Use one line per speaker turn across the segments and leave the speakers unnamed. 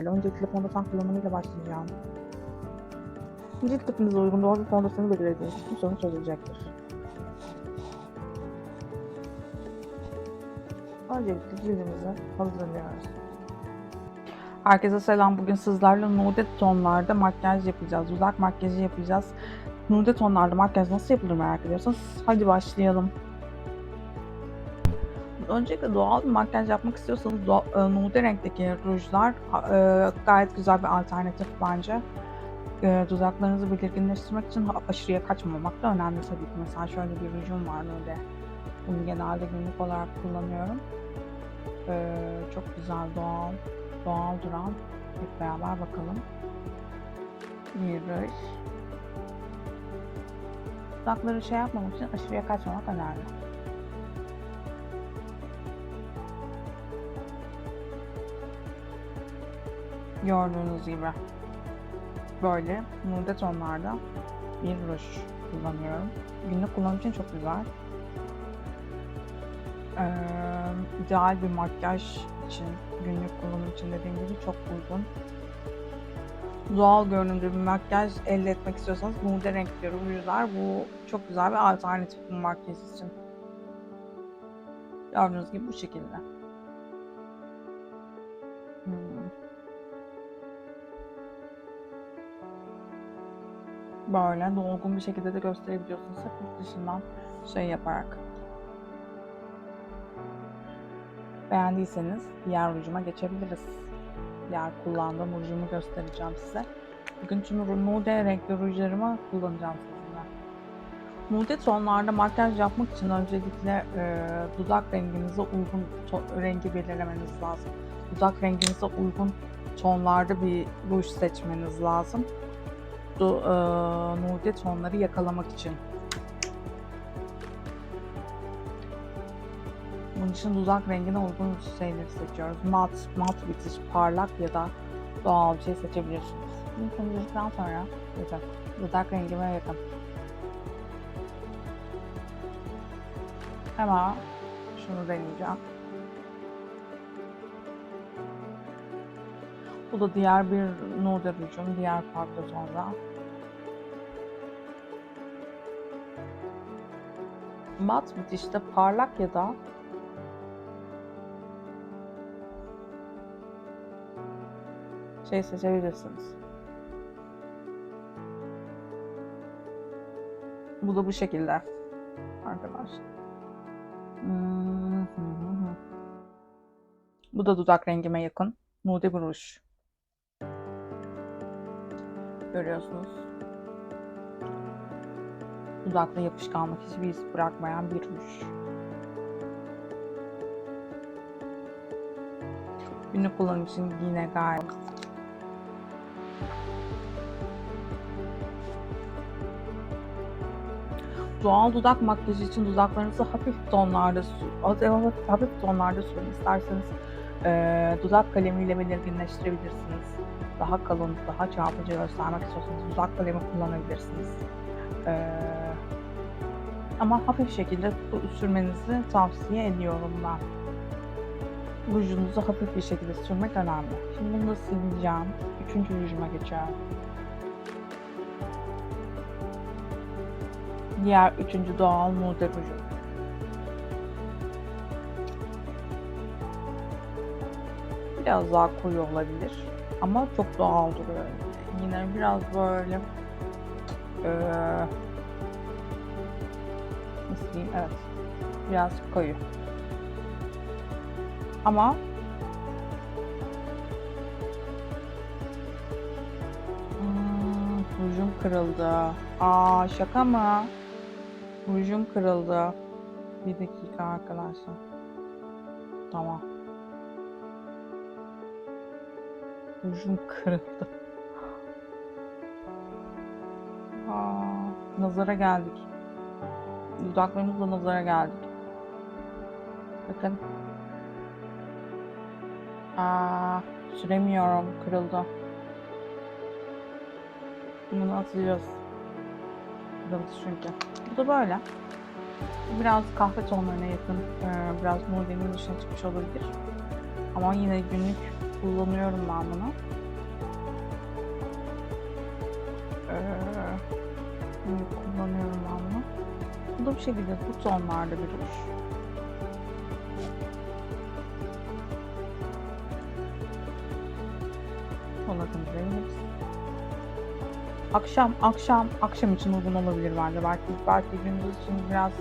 Öncelikle fondöten kullanımıyla başlayacağım. Cilt tipinize uygun doğru bir fondöteni belirlediğiniz için sorun çözülecektir. Öncelikle cildimizi hazırlıyoruz. Herkese selam. Bugün sizlerle nude tonlarda makyaj yapacağız. Dudak makyajı yapacağız. Nude tonlarda makyaj nasıl yapılır merak ediyorsanız hadi başlayalım. Öncelikle doğal bir makyaj yapmak istiyorsanız doğa- e, nude renkteki rujlar e, gayet güzel bir alternatif bence. E, dudaklarınızı belirginleştirmek için aşırıya kaçmamak da önemli tabii ki. Mesela şöyle bir rujum var nude. Bunu genelde günlük olarak kullanıyorum. E, çok güzel doğal, doğal duran. Hep beraber bakalım. Bir ruj. Dudakları şey yapmamak için aşırıya kaçmamak önemli. Gördüğünüz gibi böyle nude tonlarda bir ruj kullanıyorum. Günlük kullanım için çok güzel. Ee, ideal bir makyaj için, günlük kullanım için dediğim gibi çok uygun. Doğal görünümlü bir makyaj elde etmek istiyorsanız nude renkli rujlar bu çok güzel bir alternatif bu makyaj için. Gördüğünüz gibi bu şekilde. Hmm. Böyle dolgun bir şekilde de gösterebiliyorsunuz. Yurt dışından şey yaparak. Beğendiyseniz diğer rujuma geçebiliriz. Diğer kullandığım rujumu göstereceğim size. Bugün tüm nude renkli rujlarımı kullanacağım sizinle. Nude tonlarda makyaj yapmak için öncelikle e, dudak renginize uygun rengi belirlemeniz lazım. Dudak renginize uygun tonlarda bir ruj seçmeniz lazım du, e, nude tonları yakalamak için. Bunun için dudak rengine uygun şeyleri seçiyoruz. Mat, mat bitiş, parlak ya da doğal bir şey seçebilirsiniz. Bunu temizledikten sonra bakın dudak rengime yakın. Hemen şunu deneyeceğim. Bu da diğer bir nude rujum, diğer farklı tonda. Mat bitişte parlak ya da şey seçebilirsiniz. Bu da bu şekilde arkadaşlar. Hmm. Bu da dudak rengime yakın. Nude bir ruj. Görüyorsunuz. Dudakta yapışkanlık hiçbir iz bırakmayan bir ruj. Günlük kullanım için yine gayet Doğal dudak makyajı için dudaklarınızı hafif tonlarda hafif, tonlarda sürün. İsterseniz eee, dudak kalemiyle belirginleştirebilirsiniz. Daha kalın, daha çarpıcı göstermek istiyorsanız dudak kalemi kullanabilirsiniz. Eee, ama hafif şekilde sürmenizi tavsiye ediyorum ben. Rujunuzu hafif bir şekilde sürmek önemli. Şimdi bunu da sileceğim. Üçüncü rujuma geçiyorum. Diğer üçüncü doğal nude rujum. Biraz daha koyu olabilir. Ama çok doğal duruyor. Yine biraz böyle eee nasıl? Evet. Biraz koyu. Ama Hmm, rujum kırıldı. Aa şaka mı? Rujum kırıldı. Bir dakika arkadaşlar. Tamam. Rujum kırıldı. Aa, nazara geldik. Dudaklarımızla nazara geldik. Bakın. Aa, süremiyorum. Kırıldı. Bunu atacağız. Kırıldı çünkü. Bu da böyle. Biraz kahve tonlarına yakın, e, biraz nudenin dışına çıkmış olabilir. Ama yine günlük kullanıyorum ben bunu. Bu da bu şekilde bu tonlarda bir ruj. Tonakını rengiz. Akşam, akşam, akşam için uygun olabilir bence. Belki, belki gündüz için biraz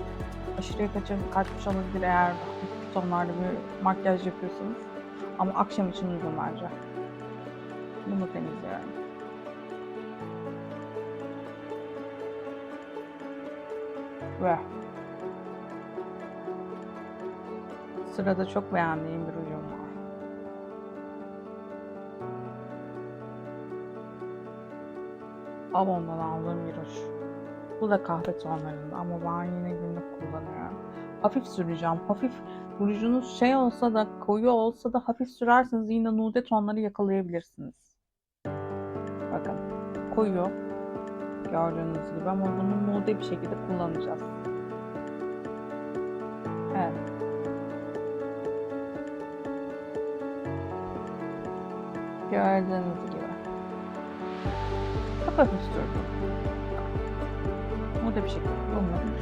aşırıya kaçır, kaçmış olabilir eğer hafif tonlarda bir makyaj yapıyorsanız. Ama akşam için uygun bence. Bunu temizliyorum. Ve sırada çok beğendiğim bir ürün var. Avon'dan aldığım bir ruj. Bu da kahve tonlarında ama ben yine günlük kullanıyorum. Hafif süreceğim. Hafif rujunuz şey olsa da koyu olsa da hafif sürerseniz yine nude tonları yakalayabilirsiniz. Bakın koyu gördüğünüz gibi ama bunu nude bir şekilde kullanacağız. Evet. Gördüğünüz gibi. Hafif sürdüm. Nude bir şekilde kullanılmış.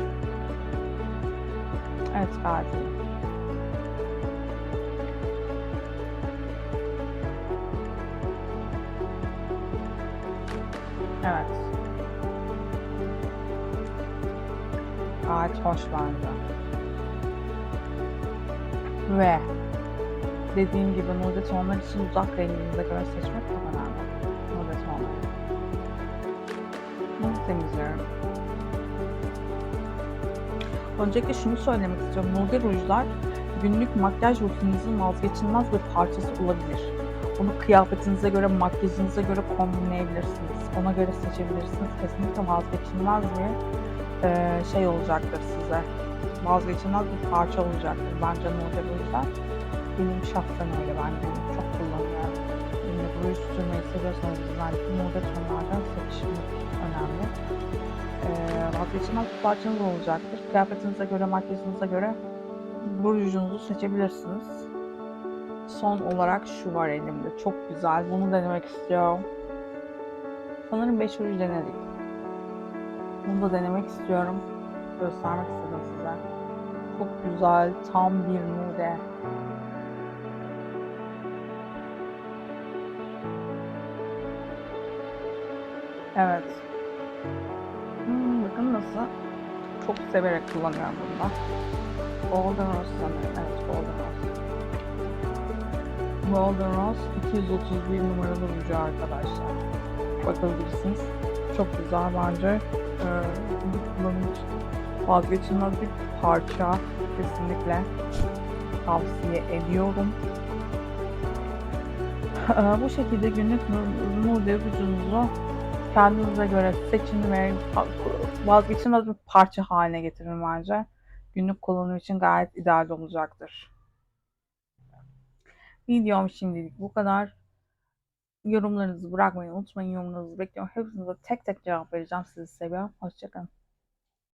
Evet iyi. Evet. Gayet hoş bence. Ve dediğim gibi nude tonlar için uzak renginize göre seçmek çok önemli. Nude tonları. Bunu temizliyorum. Öncelikle şunu söylemek istiyorum. Nude rujlar günlük makyaj rutininizin vazgeçilmez bir parçası olabilir. Onu kıyafetinize göre, makyajınıza göre kombinleyebilirsiniz. Ona göre seçebilirsiniz. Kesinlikle vazgeçilmez bir eee, şey olacaktır size. Vazgeçilmez bir parça olacaktır bence nude rujlar. Benim şahsen öyle ben günlük çok kullanıyorum. Günlük ruj sürmeyi seviyorsanız özellikle nude tonlardan seçmek önemli. Eee vazgeçilmez bir parçanız olacaktır. Kıyafetinize göre, makyajınıza göre bu rujunuzu seçebilirsiniz. Son olarak şu var elimde. Çok güzel. Bunu denemek istiyorum. Sanırım 5 ruj denedik. Bunu da denemek istiyorum. Göstermek istedim size. Çok güzel. Tam bir nude. Evet. Hmm, bakın nasıl. Çok severek kullanıyorum bunu da. Golden Rose sanırım. Evet Golden Rose. Golden Rose 231 numaralı ruju arkadaşlar. Bakabilirsiniz. Çok güzel bence. Ee, bu kullanım için vazgeçilmez bir parça. Kesinlikle tavsiye ediyorum. Ee, bu şekilde günlük nude rujunuzu kendinize göre seçin ve vazgeçilmez bir parça haline getirin bence. Günlük kullanım için gayet ideal olacaktır. Videom şimdilik bu kadar. Yorumlarınızı bırakmayı unutmayın. Yorumlarınızı bekliyorum. Hepinize tek tek cevap vereceğim. Sizi seviyorum. Hoşçakalın.